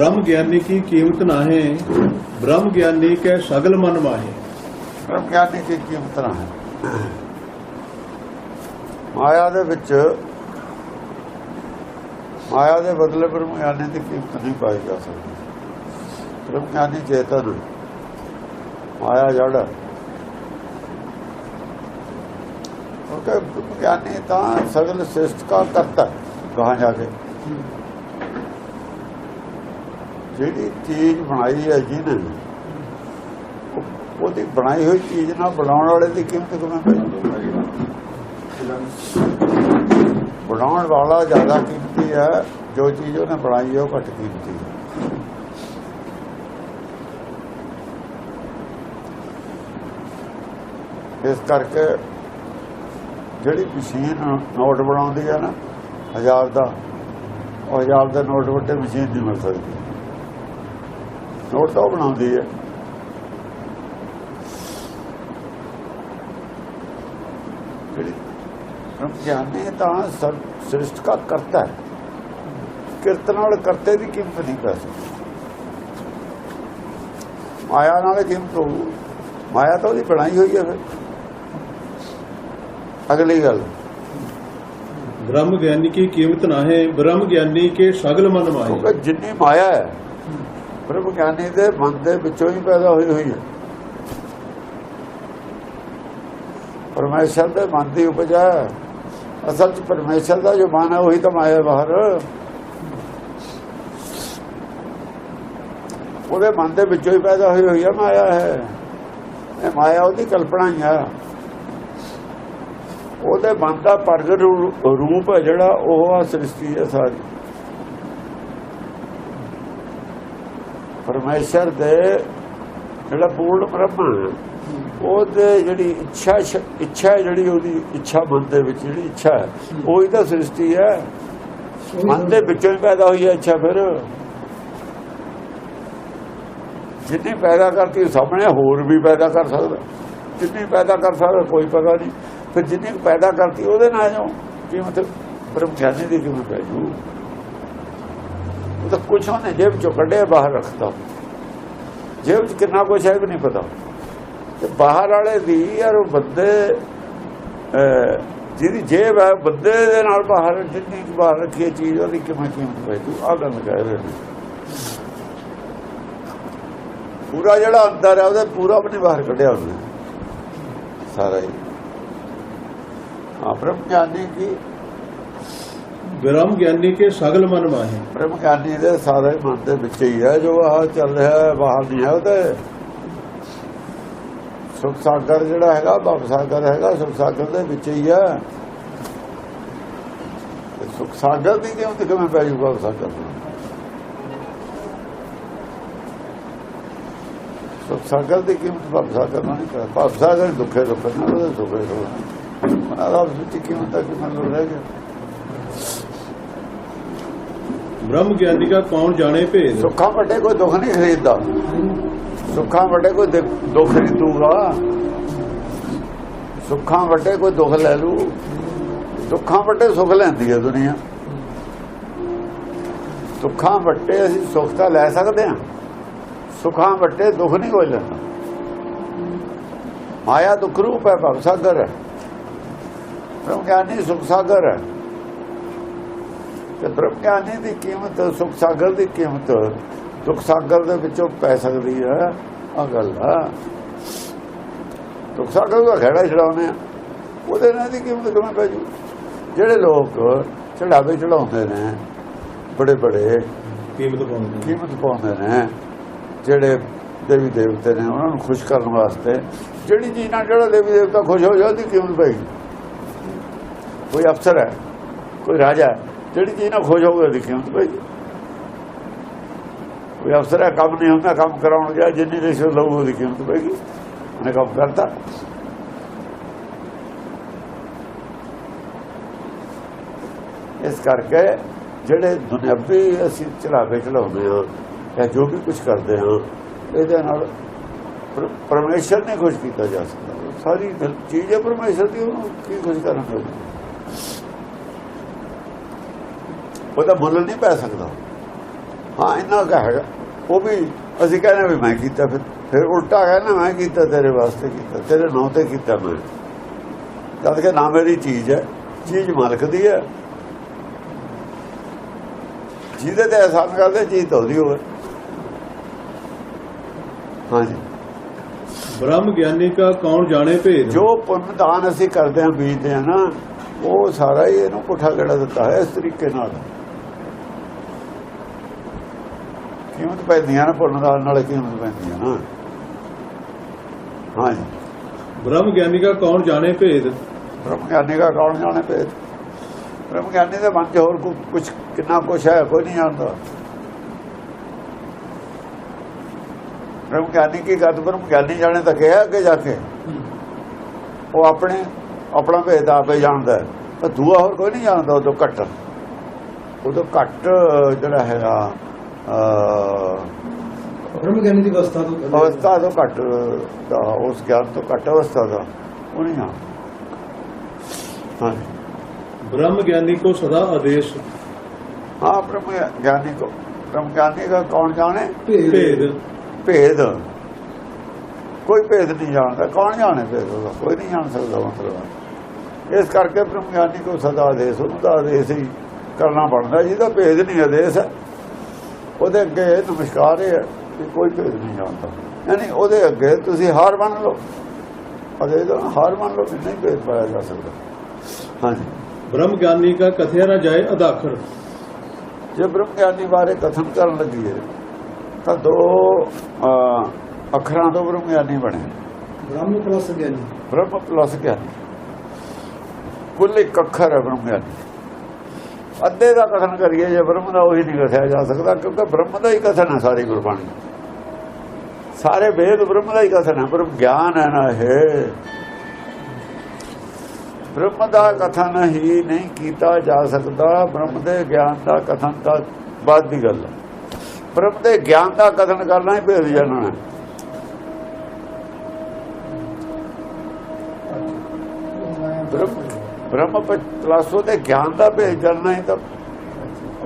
ब्रह्म ज्ञानी की कीमत नाहे ब्रह्म ज्ञानी के सगल मन माहे ਬ੍ਰਹਮ ਗਿਆਨੀ ਦੀ ਕੀਮਤ ਨਾ ਹੈ ਮਾਇਆ ਦੇ ਵਿੱਚ ਮਾਇਆ ਦੇ ਬਦਲੇ ਬ੍ਰਹਮ ਗਿਆਨੀ ਦੀ ਕੀਮਤ ਨਹੀਂ ਪਾਈ ਜਾ ਸਕਦੀ ਬ੍ਰਹਮ ਗਿਆਨੀ ਚੇਤਨ ਮਾਇਆ ਜੜ ਹੈ। ਕਿਉਂਕਿ ਬ੍ਰਹਮ ਗਿਆਨੀ ਤਾਂ ਸਗਲ ਸ੍ਰਿਸ਼ਟ ਦਾ ਕਰਤਾ ਹੈ, ਕਹਾਂ ਜਾ ਕੇ ਜਿਹੜੀ ਚੀਜ਼ ਬਣਾਈ ਹੈ ਜਿਹਨੇ, ਉਹ- ਉਹਦੀ ਬਣਾਈ ਹੋਈ ਚੀਜ਼ ਨਾਲ ਬਣਾਉਣ ਵਾਲੇ ਦੀ ਕੀਮਤ ਕਿਵੇਂ ਪਈ ਬਣਾਉਣ ਵਾਲਾ ਜ਼ਿਆਦਾ ਕੀਮਤੀ ਹੈ, ਜੋ ਚੀਜ਼ ਉਹਨੇ ਬਣਾਈ ਹੈ, ਉਹ ਘੱਟ ਕੀਮਤੀ ਹੈ। ਇਸ ਕਰਕੇ ਜਿਹੜੀ ਮਸ਼ੀਨ ਨੋਟ ਬਣਾਉਂਦੀ ਹੈ ਨਾ, ਹਜ਼ਾਰ ਦਾ, ਉਹ ਹਜ਼ਾਰ ਦਾ ਨੋਟ ਵੱਟੇ ਮਸ਼ੀਨ ਨਹੀਂ ਮਿਲ ਸਕਦੀ ਨੋਟ ਤਾਂ ਬਣਾਉਂਦੀ ਹੈ। ਜਾਣੇ ਤਾਂ ਸ੍ਰਿਸ਼ਟ ਦਾ ਕਰਤਾ ਹੈ। ਕਿਰਤ ਨਾਲ ਕਰਤੇ ਦੀ ਕੀਮਤ ਨਹੀਂ ਕਰ ਮਾਇਆ ਨਾਲ ਕੀਮਤ ਹੋ ਮਾਇਆ ਤਾਂ ਉਹਦੀ ਬਣਾਈ ਹੋਈ ਹੈ ਫਿਰ। ਅਗਲੀ ਗੱਲ। ਬ੍ਰਹਮ ਗਿਆਨੀ ਕੀ ਕੀਮਤ ਨਾ ਹੈ ਬ੍ਰਹਮ ਗਿਆਨੀ ਕੇ ਸਗਲ ਮਨ ਮਾਇਆ ਜਿੰਨੀ ਮਾਇਆ ਹੈ ਬ੍ਰਹਮ ਗਿਆਨੀ ਦੇ ਮਨ ਦੇ ਵਿੱਚੋਂ ਹੀ ਪੈਦਾ ਹੋਈ ਹੋਈ ਹੈ। ਪਰਮੇਸ਼ਰ ਦੇ ਮਨ ਦੀ ਉਪਜ ਹੈ। ਅਸਲ ਚ ਪਰਮੇਸ਼ਰ ਦਾ ਜੋ ਮਨ ਹੈ, ਉਹੀ ਤਾਂ ਮਾਇਆ ਬਾਹਰ। ਉਹਦੇ ਮਨ ਦੇ ਵਿੱਚੋਂ ਹੀ ਪੈਦਾ ਹੋਈ ਹੋਈ ਹੈ, ਮਾਇਆ ਹੈ। ਇਹ ਮਾਇਆ ਉਹਦੀ ਕਲਪਨਾ ਹੀ ਆ ਉਹਦੇ ਮਨ ਦਾ ਪ੍ਰਗਟ ਰੂਪ ਹੈ ਜਿਹੜਾ ਉਹ ਆ ਸ੍ਰਿਸ਼ਟੀ ਹੈ ਸਾਰੀ। ਪਰਮੇਸ਼ਰ ਦੇ ਜਿਹੜਾ ਪੂਰਨ ਬ੍ਰਹਮ ਹੈ ਉਹਦੇ ਜਿਹੜੀ ਇੱਛਾ ਸ਼- ਇੱਛਾ ਜਿਹੜੀ ਉਹਦੀ ਇੱਛਾ ਮਨ ਦੇ ਵਿੱਚ ਜਿਹੜੀ ਇੱਛਾ ਹੈ, ਉਹੀ ਤਾਂ ਸ੍ਰਿਸ਼ਟੀ ਹੈ। ਮਨ ਦੇ ਵਿੱਚੋਂ ਪੈਦਾ ਹੋਈ ਹੈ ਇੱਛਾ ਫਿਰ। ਜਿੰਨੀ ਪੈਦਾ ਕਰਤੀ ਸਾਹਮਣੇ ਹੋਰ ਵੀ ਪੈਦਾ ਕਰ ਸਕਦਾ। ਜਿੰਨੀ ਪੈਦਾ ਕਰ ਸਕਦਾ ਕੋਈ ਪਤਾ ਨਹੀਂ। ਫਿਰ ਜਿੰਨੀ ਪੈਦਾ ਕਰਤੀ ਉਹਦੇ ਨਾਲ ਜੋ ਕੀਮਤ ਬ੍ਰਹਮ ਗਿਆਨੀ ਦੀ ਕੀਮਤ ਹੈ ਜੂ? ਤਾਂ ਕੁਛ ਉਹਨੇ ਜੇਬ ਚੋਂ ਕੱਢਿਆ, ਬਾਹਰ ਰੱਖਤਾ। ਜੇਬ 'ਚ ਕਿੰਨਾ ਕੁਛ ਹੈ ਵੀ ਨਹੀਂ ਪਤਾ। ਤੇ ਬਾਹਰ ਵਾਲੇ ਦੀ ਯਾਰ ਉਹ ਬੰਦੇ ਜਿਹਦੀ ਜੇਬ ਹੈ, ਬੰਦੇ ਦੇ ਨਾਲ ਬਾਹਰ, ਜਿੰਨੀ ਬਾਹਰ ਰੱਖੀ ਚੀਜ਼, ਉਹਦੀ ਕਿਵੇਂ ਕੀਮਤ ਪੈ ਜੂ ਆ ਗੱਲ ਕਹਿ ਰਹੇ ਨੇ ਪੂਰਾ ਜਿਹੜਾ ਅੰਦਰ ਹੈ, ਉਹਦੇ ਪੂਰਾ ਵੀ ਨਹੀਂ ਬਾਹਰ ਕੱਢਿਆ ਉਹਨੇ। ਸਾਰਾ ਹੀ। ਹਾਂ ਗਿਆਨੀ ਕੀ ਬ੍ਰਹਮ ਗਿਆਨੀ ਕੇ ਸਗਲ ਮਨ ਮਾਹੇ। ਬ੍ਰਹਮ ਗਿਆਨੀ ਦੇ ਸਾਰੇ ਮਨ ਦੇ ਵਿੱਚ ਹੀ ਹੈ, ਜੋ ਆਹ ਚੱਲ ਰਿਹਾ ਹੈ, ਬਾਹਰ ਨਹੀਂ ਹੈ ਉਹਦੇ। ਸੁਖ ਸਾਗਰ ਜਿਹੜਾ ਹੈਗਾ ਬਬ ਸਾਗਰ ਹੈਗਾ, ਸੁਖ ਸਾਗਰ ਦੇ ਵਿੱਚ ਹੀ ਹੈ। ਸੁਖ ਸਾਗਰ ਦੀ ਕਿਉਂ ਤੇ ਕਿਵੇਂ ਪੈ ਜੂਗਾ ਸਾਗਰ ਸੁਖ ਸਾਗਰ ਦੀ ਕਿਉਂ ਬਬ ਸਾਗਰ ਨਹੀਂ ਕਰ ਬਬ ਸਾਗਰ ਦੁੱਖੇ ਦੁੱਖੇ ਦੁੱਖੇ ਨਾਲ। ਮਨਾਂ ਦਾ ਕਿਉਂ ਤੱਕ ਮਨ ਰਹਿ ਗਿਆ? ਬ੍ਰह्म ਗਿਆਨੀ ਦਾ ਕੌਣ ਜਾਣੇ ਭੇਦ? ਸੁੱਖਾ ਵੱਡੇ ਕੋਈ ਦੁੱਖ ਨਹੀਂ ਖਰੀਦਦਾ। ਸੁੱਖਾ ਵੱਡੇ ਕੋਈ ਦੁੱਖ ਨਹੀਂ ਦੂਗਾ। ਸੁੱਖਾਂ ਵੱਡੇ ਕੋਈ ਦੁੱਖ ਲੈ ਲੂ। ਦੁੱਖਾਂ ਵੱਡੇ ਸੁੱਖ ਲੈਂਦੀ ਹੈ ਦੁਨੀਆ। ਦੁੱਖਾਂ ਵੱਡੇ ਅਸੀਂ ਸੁੱਖ ਤਾਂ ਲੈ ਸਕਦੇ ਹਾਂ। ਸੁੱਖਾਂ ਵੱਡੇ ਦੁੱਖ ਨਹੀਂ ਕੋਈ ਲੈਂਦਾ। ਮਾਇਆ ਦੁੱਖ ਰੂਪ ਹੈ ਭਵ ਸਾਗਰ। ਹੈ ਪ੍ਰਭ ਗਿਆਨੀ ਸੁਖ ਸਾਗਰ ਹੈ। ਤੇ ਬ੍ਰਹਮ ਗਿਆਨੀ ਦੀ ਕੀਮਤ ਸੁਖ ਸਾਗਰ ਦੀ ਕੀਮਤ। ਸੁਖ ਸਾਗਰ ਦੇ ਵਿੱਚੋਂ ਪੈ ਸਕਦੀ ਹੈ ਆ ਗੱਲ ਆ। ਸੁਖ ਸਾਗਰ ਦਾ ਖੜਾ ਛਡਾਉਨੇ ਆ। ਉਹਦੇ ਨਾਲ ਦੀ ਕੀਮਤ ਕਿਵੇਂ ਪੈ ਜੂ? ਜਿਹੜੇ ਲੋਕ ਚੜਾਵੇ ਚੜਾਉਂਦੇ ਨੇ ਬੜੇ ਬੜੇ ਕੀਮਤ ਪਾਉਂਦੇ ਕੀਮਤ ਪਾਉਂਦੇ ਨੇ ਜਿਹੜੇ ਦੇਵੀ ਦੇਵਤੇ ਨੇ ਉਹਨਾਂ ਨੂੰ ਖੁਸ਼ ਕਰਨ ਵਾਸਤੇ ਜਿਹੜੀ ਚੀਜ਼ ਨਾਲ ਜਿਹੜਾ ਦੇਵੀ ਦੇਵਤਾ ਖੁਸ਼ ਹੋ ਜਾਵੇ ਉਹਦੀ ਕੀਮਤ ਪਈ ਕੋਈ ਅਫਸਰ ਹੈ ਕੋਈ ਰਾਜਾ ਹੈ ਜਿਹੜੀ ਚੀਜ਼ ਨਾਲ ਖੁਸ਼ ਹੋਵੇ ਉਹਦੀ ਕੀਮਤ ਕੋਈ ਅਫਸਰ ਹੈ, ਕੰਮ ਨਹੀਂ ਹੁੰਦਾ, ਕੰਮ ਕਰਾਉਣ ਗਿਆ, ਜਿੰਨੀ ਰਿਸ਼ਵਤ ਲਊ ਉਹਦੀ ਕੀਮਤ ਪਏਗੀ ਉਹਨੇ ਕੰਮ ਕਰਤਾ। ਇਸ ਕਰਕੇ ਜਿਹੜੇ ਦੁਨਿਆਵੀ ਅਸੀਂ ਚਲਾਵੇ ਚਲਾਉਂਦੇ ਹਾਂ, ਜਾਂ ਜੋ ਵੀ ਕੁਝ ਕਰਦੇ ਹਾਂ, ਇਹਦੇ ਨਾਲ ਪਰ- ਪਰਮੇਸ਼ਰ ਨੇ ਖੁਸ਼ ਕੀਤਾ ਜਾ ਸਕਦਾ। ਸਾਰੀ ਚੀਜ਼ ਹੈ ਪਰਮੇਸ਼ਰ ਦੀ, ਉਹਨੂੰ ਕੀ ਖੁਸ਼ ਕਰਨਾ ਉਹਦਾ ਮੁੱਲ ਨਹੀਂ ਪੈ ਸਕਦਾ। ਹਾਂ ਇੰਨਾ ਕੁ ਹੈਗਾ। ਉਹ ਵੀ ਅਸੀਂ ਕਹਿੰਦੇ ਵੀ ਮੈਂ ਕੀਤਾ ਫਿਰ। ਫਿਰ ਉਲਟਾ ਕਹਿੰਦਾ ਮੈਂ ਕੀਤਾ ਤੇਰੇ ਵਾਸਤੇ ਕੀਤਾ ਤੇਰੇ ਨਾਂ ਤੇ ਕੀਤਾ ਮੈਂ। ਜਦ ਕਿ ਨਾ ਮੇਰੀ ਚੀਜ਼ ਹੈ ਚੀਜ਼ ਮਾਲਕ ਦੀ ਹੈ। ਜਿਹਦੇ ਤੇ ਅਹਿਸਾਨ ਕਰਦੇ ਚੀਜ਼ ਤਾਂ ਉਹਦੀ ਹੋਵੇ। ਹਾਂਜੀ। ਬ੍ਰਹਮ ਗਿਆਨੀ ਕਾ ਕੌਣ ਜਾਣੇ ਭੇਦ? ਜੋ ਪੁੰਨ ਦਾਨ ਅਸੀਂ ਕਰਦੇ ਹਾਂ ਬੀਜਦੇ ਹਾਂ ਨਾ ਉਹ ਸਾਰਾ ਹੀ ਇਹਨੂੰ ਪੁੱਠਾ ਗੜਾ ਦਿੱਤਾ ਹੈ ਇਸ ਤਰੀਕੇ ਨਾਲ। ਕੀਮਤ ਪੈਂਦੀਆਂ ਨਾ ਪੁੰਨ ਦਾਨ ਨਾਲ ਕੀਮਤ ਪੈਂਦੀਆਂ? ਨਾ ਹਾਂਜੀ ਬ੍ਰਹਮ ਗਿਆਨੀ ਕਾ ਕੌਣ ਜਾਣੇ ਭੇਦ? ਬ੍ਰਹਮ ਗਿਆਨੀ ਦਾ ਕੌਣ ਜਾਣੇ ਪਏ ਬ੍ਰਹਮ ਗਿਆਨੀ ਦੇ ਮਨ 'ਚ ਹੋਰ ਕੁਝ ਕਿੰਨਾ ਕੁਛ ਹੈ ਕੋਈ ਨਹੀਂ ਜਾਣਦਾ। ਬ੍ਰਹਮ ਗਿਆਨੀ ਕੀ ਗੱਲ? ਬ੍ਰਹਮ ਗਿਆਨੀ ਜਾਣੇ ਤਾਂ ਕਿਹਾ ਅੱਗੇ ਜਾ ਕੇ। ਉਹ ਆਪਣੇ ਆਪਣਾ ਭੇਦ ਆਪੇ ਜਾਣਦਾ ਹੈ। ਪਰ ਦੂਆ ਹੋਰ ਕੋਈ ਨਹੀਂ ਜਾਣਦਾ ਉਹ ਤੋਂ ਘੱਟ। ਉਹ ਤੋਂ ਘੱਟ ਜਿਹੜਾ ਹੈਗਾ ਬ੍ਰਹਮ ਗਿਆਨੀ ਦੀ ਅਵਸਥਾ ਤੋਂ ਅਵਸਥਾ ਤੋਂ ਘੱਟ ਦਾ ਉਸ ਗਿਆਨ ਤੋਂ ਘੱਟ ਅਵਸਥਾ ਦਾ। ਉਹ ਨਹੀਂ ਹਾਂ ਬ੍ਰਹਮ ਗਿਆਨੀ ਕੋ ਸਦਾ ਆਦੇਸ਼। ਹਾਂ ਬ੍ਰਹਮ ਗਿਆਨੀ ਕੋ। ਬ੍ਰਹਮ ਗਿਆਨੀ ਦਾ ਕੌਣ ਜਾਣੇ? ਭੇਦ। ਭੇਦ। ਕੋਈ ਭੇਦ ਨਹੀਂ ਜਾਣਦਾ। ਕੌਣ ਜਾਣੇ ਭੇਦ ਉਹਦਾ? ਕੋਈ ਨਹੀਂ ਜਾਣ ਸਕਦਾ ਮਤਲਬ। ਇਸ ਕਰਕੇ ਬ੍ਰਹਮ ਗਿਆਨੀ ਕੋ ਸਦਾ ਆਦੇਸ਼। ਉਹਦਾ ਆਦੇਸ਼ ਹੀ ਕਰਨਾ ਬਣਦਾ। ਜਿਹਦਾ ਭੇਦ ਨਹੀਂ ਆਦੇਸ਼ ਹੈ। ਉਹਦੇ ਅੱਗੇ ਨਮਸਕਾਰ ਹੈ ਕਿ ਕੋਈ ਭੇਦ ਨਹੀਂ ਜਾਣਦਾ। ਯਾਨੀ ਉਹਦੇ ਅੱਗੇ ਤੁਸੀਂ ਹਾਰ ਮੰਨ ਲਓ। ਅਗੇ ਤਾਂ ਹਾਰ ਮੰਨ ਲਓ ਨਹੀਂ ਭੇਦ ਪਾਇਆ ਜਾ ਸਕਦਾ। ਹਾਂਜੀ। ਬ੍ਰਹਮ ਗਿਆਨੀ ਦਾ ਕਥਿਆ ਜਾਏ ਅਧਾਖਰ ਜੇ ਬ੍ਰਹਮ ਗਿਆਨੀ ਬਾਰੇ ਕਥਨ ਕਰਨ ਲੱਗੀਏ ਤਾਂ ਦੋ ਅੱਖਰਾਂ ਤੋਂ ਬ੍ਰਹਮ ਗਿਆਨੀ ਬਣੇ। ਬ੍ਰਹਮ ਪਲਸ ਗਿਆਨੀ। ਬ੍ਰਹਮ ਪਲਸ ਗਿਆਨੀ। ਕੁੱਲ ਇੱਕ ਅੱਖਰ ਹੈ ਬ੍ਰਹਮ ਗਿਆਨੀ ਅੱਧੇ ਦਾ ਕਥਨ ਕਰੀਏ ਜੇ ਬ੍ਰਹਮ ਦਾ ਉਹੀ ਨਹੀਂ ਕਥਿਆ ਜਾ ਸਕਦਾ ਕਿਉਂਕਿ ਬ੍ਰਹਮ ਦਾ ਹੀ ਕਥਨ ਹੈ ਸਾਰੀ ਗੁਰਬਾਣੀ। ਸਾਰੇ ਵੇਦ ਬ੍ਰਹਮ ਦਾ ਹੀ ਕਥਨ ਹੈ ਬ੍ਰਹਮ ਗਿਆਨ ਹੈ ਨਾ ਇਹ। ਬ੍ਰਹਮ ਦਾ ਕਥਨ ਹੀ ਨਹੀਂ ਕੀਤਾ ਜਾ ਸਕਦਾ ਬ੍ਰਹਮ ਦੇ ਗਿਆਨ ਦਾ ਕਥਨ ਤਾਂ ਬਾਅਦ ਦੀ ਗੱਲ ਹੈ। ਬ੍ਰਹਮ ਦੇ ਗਿਆਨ ਦਾ ਕਥਨ ਕਰਨਾ ਹੀ ਭੇਦ ਜਾਣਨਾ ਹੈ। ਬ੍ਰਹਮ ਬ੍ਰਹਮ ਪਲਸ ਉਹਦੇ ਗਿਆਨ ਦਾ ਭੇਜ ਜਾਣਾ ਹੀ ਤਾਂ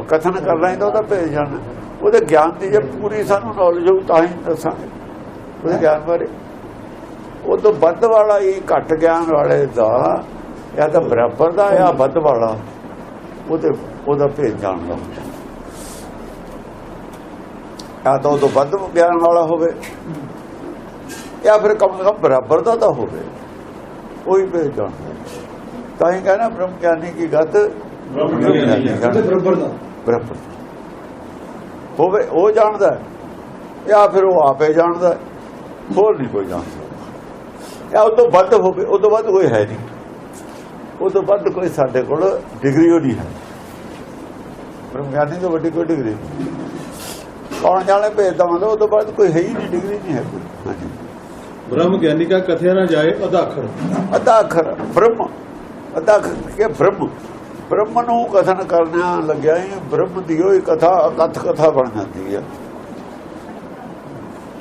ਕਥਨ ਕਰਨਾ ਹੀ ਉਹਦਾ ਭੇਜ ਜਾਣਾ। ਉਹਦੇ ਗਿਆਨ ਦੀ ਜੇ ਪੂਰੀ ਸਾਨੂੰ ਨੌਲੇਜ ਹੋਊ ਤਾਂ ਹੀ ਦੱਸਾਂਗੇ। ਉਹਦੇ ਗਿਆਨ ਬਾਰੇ। ਉਹ ਤੋਂ ਵੱਧ ਵਾਲਾ ਹੀ ਘੱਟ ਗਿਆਨ ਵਾਲੇ ਦਾ ਜਾਂ ਤਾਂ ਬਰਾਬਰ ਦਾ ਜਾਂ ਵੱਧ ਵਾਲਾ, ਉਹਦੇ ਉਹਦਾ ਭੇਜ ਜਾਣਦਾ ਹੁੰਦਾ। ਜਾਂ ਤਾਂ ਉਹ ਤੋਂ ਵੱਧ ਗਿਆਨ ਵਾਲਾ ਹੋਵੇ, ਜਾਂ ਫਿਰ ਕਮ ਸੇ ਕਮ ਬਰਾਬਰ ਦਾ ਤਾਂ ਹੋਵੇ। ਉਹੀ ਭੇਜ ਜਾਣਦਾ ਤਾਂ ਹੀ ਕਹਿੰਦਾ ਬ੍ਰਹਮ ਗਿਆਨੀ ਕੀ ਗੱਤ ਬਰਾਬਰ ਹੋਵੇ ਉਹ ਜਾਣਦਾ ਜਾਂ ਫਿਰ ਉਹ ਆਪੇ ਜਾਣਦਾ ਹੋਰ ਨਹੀਂ ਕੋਈ ਜਾਣਦਾ। ਜਾਂ ਉਹ ਤੋਂ ਵੱਧ ਹੋਵੇ ਉਹ ਤੋਂ ਵੱਧ ਕੋਈ ਹੈ ਨਹੀਂ। ਉਹ ਤੋਂ ਵੱਧ ਕੋਈ ਸਾਡੇ ਕੋਲ ਡਿਗਰੀ ਉਹ ਨਹੀਂ ਹੈ। ਬ੍ਰਹਮ ਗਿਆਨੀ ਤੋਂ ਵੱਡੀ ਕੋਈ ਡਿਗਰੀ ਕੌਣ ਜਾਣੇ ਭੇਜਦਾ ਹੁੰਦਾ ਉਹ ਤੋਂ ਬਾਅਦ ਕੋਈ ਹੈ ਹੀ ਨਹੀਂ ਡਿਗਰੀ ਨਹੀਂ ਹੈ ਕੋਈ। ਬ੍ਰਹਮ ਗਿਆਨੀ ਦਾ ਕਥਿਆ ਨਾ ਜਾਏ ਅਧਾਖਰ ਅਧਾਖਰ ਬ੍ਰਹਮ ਅੱਧਾ ਅੱਖਰ ਬ੍ਰਹਮ ਬ੍ਰਹਮ ਨੂੰ ਕਥਨ ਕਰਨਾ ਲੱਗਿਆ ਹੀ ਬ੍ਰਹਮ ਦੀ ਹੋਈ ਕਥਾ, ਅਕਥ ਕਥਾ ਬਣ ਜਾਂਦੀ ਹੈ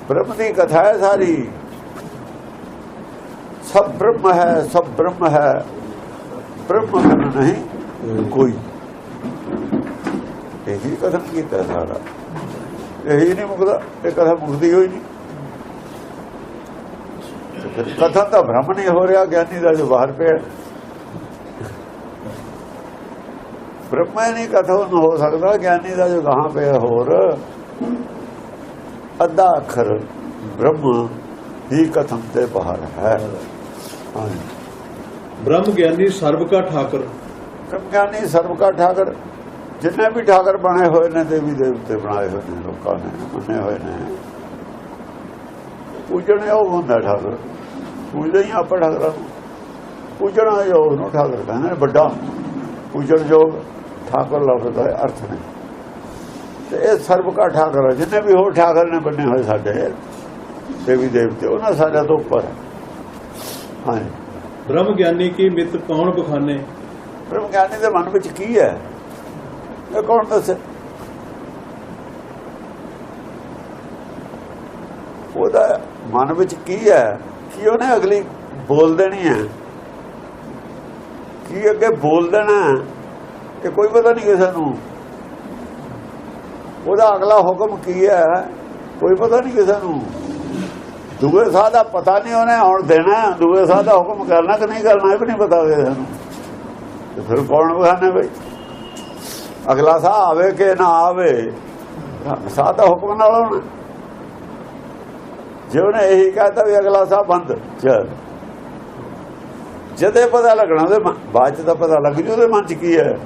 ਬ੍ਰਹਮ ਦੀ ਕਥਾ ਹੈ ਸਾਰੀ। ਸਭ ਬ੍ਰਹਮ ਹੈ, ਸਭ ਬ੍ਰਹਮ ਹੈ। ਬ੍ਰਹਮ ਨਹੀਂ, ਕੋਈ। ਇਹੀ ਕਥਨ ਕੀਤਾ ਸਾਰਾ। ਇਹੀ ਨਹੀਂ ਮੁਕਦਾ, ਇਹ ਕਥਾ ਮੁਕਦੀ ਹੋਈ ਨਹੀਂ। ਤੇ ਕਥਨ ਤਾਂ ਬ੍ਰਹਮ ਨਹੀਂ ਹੋ ਰਿਹਾ, ਗਿਆਨੀ ਦਾ ਜੋ ਬਾਹਰ ਪਿਆ। ਬ੍ਰਹਮਾ ਨਹੀਂ ਕਥਨ ਹੋ ਸਕਦਾ ਗਿਆਨੀ ਦਾ ਜੋ ਗਾਹਾਂ ਪਿਆ ਹੋਰ। ਅੱਧਾ ਅੱਖਰ ਬ੍ਰਹਮ ਹੀ ਕਥਨ ਤੇ ਬਾਹਰ ਹੈ। ਬ੍ਰਹਮ ਗਿਆਨੀ ਸਰਬ ਕਾ ਠਾਕਰ। ਬ੍ਰਹਮ ਗਿਆਨੀ ਸਰਬ ਕਾ ਠਾਕਰ। ਜਿੰਨੇ ਵੀ ਠਾਕਰ ਬਣੇ ਹੋਏ ਨੇ ਦੇਵੀ ਦੇਵਤੇ ਬਣਾਏ ਹੋਏ ਨੇ ਲੋਕਾਂ ਨੇ ਬਣੇ ਹੋਏ ਨੇ। ਪੂਜਣੇ ਉਹ ਹੁੰਦਾ ਠਾਕਰ। ਪੂਜਦੇ ਹੀ ਆਪਾਂ ਠਾਕਰਾਂ ਪੂਜਣਾ ਜੋ ਉਹਨੂੰ ਠਾਕਰ ਕਹਿੰਦੇ ਵੱਡਾ। ਪੂਜਣਯੋਗ ਠਾਕੁਰ ਲਫ਼ਜ਼ ਦਾ ਅਰਥ ਨੇ ਤੇ ਇਹ ਸਰਬ ਕਾ ਠਾਕੁਰ ਜਿੰਨੇ ਵੀ ਹੋਰ ਠਾਕੁਰ ਨੇ ਬੰਨੇ ਹੋਏ ਸਾਡੇ ਦੇਵੀ ਦੇਵਤੇ ਉਹਨਾਂ ਸਾਰਿਆਂ ਤੋਂ ਉੱਪਰ ਹਾਂ। ਬ੍ਰਹਮ ਗਿਆਨੀ ਕੀ ਮਿੱਤ ਕੌਣ ਬਖਾਨੇ? ਬ੍ਰਹਮ ਗਿਆਨੀ ਦੇ ਮਨ ਵਿੱਚ ਕੀ ਹੈ? ਇਹ ਕੌਣ ਦੱਸੇ? ਉਹਦਾ ਮਨ ਵਿੱਚ ਕੀ ਹੈ? ਕਿ ਉਹਨੇ ਅਗਲੀ ਬੋਲ ਦੇਣੀ ਹੈ? ਕੀ ਅੱਗੇ ਬੋਲ ਦੇਣਾ ਇਹ ਕੋਈ ਪਤਾ ਨਹੀਂ ਕਿਸੇ ਨੂੰ। ਉਹਦਾ ਅਗਲਾ ਹੁਕਮ ਕੀ ਹੈ? ਕੋਈ ਪਤਾ ਨਹੀਂ ਕਿਸੇ ਨੂੰ। ਦੂਏ ਸਾਹ ਦਾ ਪਤਾ ਨਹੀਂ ਉਹਨੇ ਹੁਣ ਦੇਣਾ ਦੂਏ ਸਾਹ ਦਾ ਹੁਕਮ ਕਰਨਾ ਕਿ ਨਹੀਂ ਕਰਨਾ, ਇਹ ਵੀ ਨਹੀਂ ਪਤਾ ਕਿਸੇ ਨੂੰ। ਤੇ ਫਿਰ ਕੌਣ ਬਹਾਨੇ ਬਈ? ਅਗਲਾ ਸਾਹ ਆਵੇ ਕਿ ਨਾ ਆਵੇ, ਸਾਹ ਦਾ ਹੁਕਮ ਨਾਲ ਹੋਣਾ ਜੇ ਉਹਨੇ ਇਹੀ ਕਹਤਾ ਵੀ ਅਗਲਾ ਸਾਹ ਬੰਦ, ਚੱਲ। ਜਦੇ ਪਤਾ ਲੱਗਣਾ ਉਹਦੇ ਬਾਅਦ ਚ ਤਾਂ ਪਤਾ ਲੱਗ ਜੂ ਉਹਦੇ ਮਨ ਚ ਕੀ ਹੈ।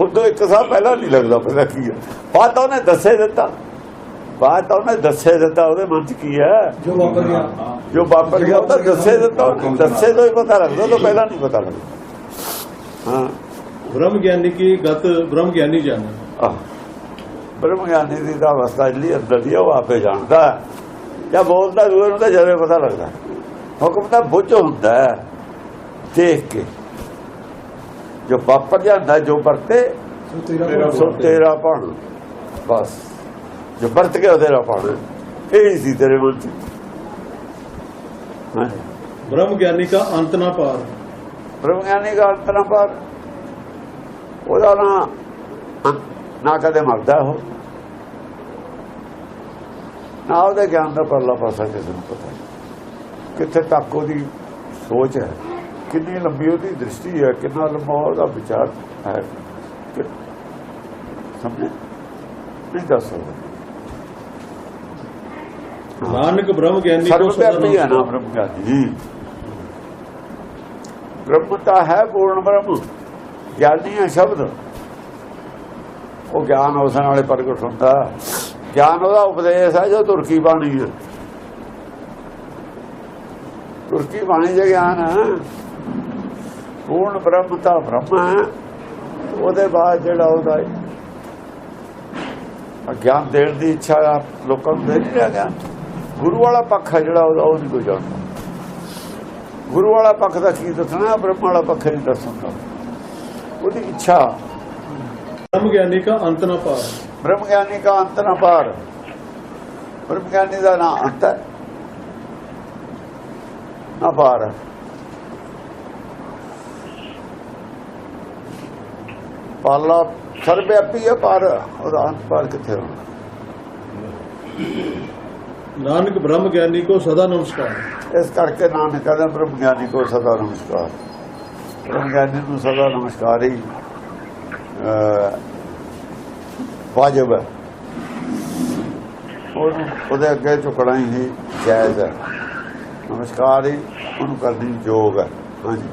ਉਦੋਂ ਇੱਕ ਸਾਹ ਪਹਿਲਾਂ ਨਹੀਂ ਲੱਗਦਾ ਪਤਾ ਕੀ ਹੈ। ਬਾਅਦ ਉਹਨੇ ਦੱਸੇ ਦਿੱਤਾ। ਬਾਅਦ ਉਹਨੇ ਦੱਸੇ ਦਿੱਤਾ ਉਹਦੇ ਮਨ ਚ ਕੀ ਹੈ। ਜੋ ਵਾਪਰ ਗਿਆ। ਜੋ ਵਾਪਰ ਗਿਆ ਤਾਂ ਦੱਸੇ ਦਿੱਤਾ ਦੱਸੇ ਤੋਂ ਹੀ ਪਤਾ ਲੱਗਦਾ ਤਾਂ ਪਹਿਲਾਂ ਨਹੀਂ ਪਤਾ ਲੱਗਦਾ। ਹਾਂ। ਬ੍ਰਹਮ ਗਿਆਨੀ ਕੀ ਗਤ ਬ੍ਰਹਮ ਗਿਆਨੀ ਜਾਣਦਾ। ਬ੍ਰਹਮ ਗਿਆਨੀ ਦੀ ਤਾਂ ਅਵਸਥਾ ਜਿਹੜੀ ਅੰਦਰ ਦੀ ਉਹ ਆਪੇ ਜਾਣਦਾ। ਜਾਂ ਬੋਲਦਾ ਦੂਰ ਨੂੰ ਜਦੋਂ ਪਤਾ ਲੱਗਦਾ। ਹੁਕਮ ਤਾਂ ਬੁੱਝ ਹੁੰਦਾ ਹੈ। ਦੇਖ ਕੇ। ਜੋ ਵਾਪਰ ਜਾਂਦਾ ਜੋ ਵਰਤੇ ਸੋ ਤੇਰਾ ਪਾਣ ਬਸ। ਜੋ ਵਰਤ ਕੇ ਉਹਦੇ ਤੇਰਾ ਪਾਣ ਇਹ ਸੀ ਤੇਰੇ ਮਨ ਚ। ਬ੍ਰਹਮ ਗਿਆਨੀ ਦਾ ਅੰਤ ਨਾ ਪਾਰ। ਬ੍ਰਹਮ ਗਿਆਨੀ ਦਾ ਅੰਤ ਨਾ ਪਾਰ। ਉਹਦਾ ਨਾ ਨਾ ਕਦੇ ਮਰਦਾ ਉਹ। ਨਾ ਉਹਦੇ ਗਿਆਨ ਦਾ ਪਰਲਾ ਪਾਸਾ ਕਿਸੇ ਨੂੰ ਪਤਾ ਕਿੱਥੇ ਤੱਕ ਉਹਦੀ ਸੋਚ ਹੈ। ਕਿੰਨੀ ਲੰਬੀ ਉਹਦੀ ਦ੍ਰਿਸ਼ਟੀ ਹੈ ਕਿੰਨਾ ਲੰਬਾ ਉਹਦਾ ਵਿਚਾਰ ਹੈ। ਸਮਝੇ? ਨਹੀਂ ਦੱਸ ਸਕਦਾ। ਨਾਨਕ ਬ੍ਰਹਮ ਗਿਆਨੀ ਕੋ ਸਰਵਪਿਆਪੀ ਹੈ ਨਾ ਬ੍ਰਹਮ ਗਿਆਨੀ ਬ੍ਰਹਮ ਤਾਂ ਹੈ ਪੂਰਨ ਬ੍ਰਹਮ। ਗਿਆਨੀ ਹੈ ਸ਼ਬਦ। ਉਹ ਗਿਆਨ ਉਸ ਨਾਲੇ ਪ੍ਰਗਟ ਹੁੰਦਾ। ਗਿਆਨ ਉਹਦਾ ਉਪਦੇਸ਼ ਹੈ ਜੋ ਤੁਰਕੀ ਬਾਣੀ ਹੈ। ਤੁਰਕੀ ਬਾਣੀ ਦਾ ਗਿਆਨ ਹੈ। ਪੂਰਨ ਬ੍ਰਹਮ ਤਾਂ ਬ੍ਰਹਮ ਹੈ। ਉਹਦੇ ਬਾਅਦ ਜਿਹੜਾ ਉਹਦਾ ਗਿਆਨ ਦੇਣ ਦੀ ਇੱਛਾ ਲੋਕਾਂ ਨੂੰ ਦੇ ਰਿਹਾ ਗਿਆ। ਗੁਰੂ ਵਾਲਾ ਪੱਖ ਹੈ ਜਿਹੜਾ ਉਹ ਨਹੀਂ ਕੋਈ ਜਾਣਦਾ। ਗੁਰੂ ਵਾਲਾ ਪੱਖ ਦਾ ਕੀ ਦੱਸਣਾ ਬ੍ਰਹਮ ਵਾਲਾ ਪੱਖ ਨਹੀਂ ਦੱਸਣਾ ਉਹਦੀ ਇੱਛਾ। ਬ੍ਰਹਮ ਗਿਆਨੀ ਦਾ ਅੰਤ ਨਾ ਪਾਰ। ਬ੍ਰਹਮ ਗਿਆਨੀ ਦਾ ਅੰਤ ਨਾ ਪਾਰ। ਬ੍ਰਹਮ ਗਿਆਨੀ ਦਾ ਨਾ ਅੰਤ ਨਾ ਪਾਰ। ਪਾਲਾ ਸਰਬਿਆਪੀ ਹੈ ਪਰ ਉਹਦਾ ਅੰਤ ਪਾਰ ਕਿੱਥੇ ਹੋਣਾ? ਨਾਨਕ ਬ੍ਰਹਮ ਗਿਆਨੀ ਕੋ ਸਦਾ ਨਮਸਕਾਰ। ਇਸ ਕਰਕੇ ਨਾਨਕ ਕਹਿੰਦਾ ਬ੍ਰਹਮ ਗਿਆਨੀ ਕੋ ਸਦਾ ਨਮਸਕਾਰ। ਬ੍ਰਹਮ ਗਿਆਨੀ ਨੂੰ ਸਦਾ ਨਮਸਕਾਰ ਹੀ ਵਾਜਬ ਹੈ। ਉਹਦੇ ਅੱਗੇ ਝੁਕਣਾ ਹੀ ਜਾਇਜ਼ ਹੈ। ਨਮਸਕਾਰ ਹੀ ਉਹਨੂੰ ਕਰਨੀ ਯੋਗ ਹੈ। ਹਾਂਜੀ।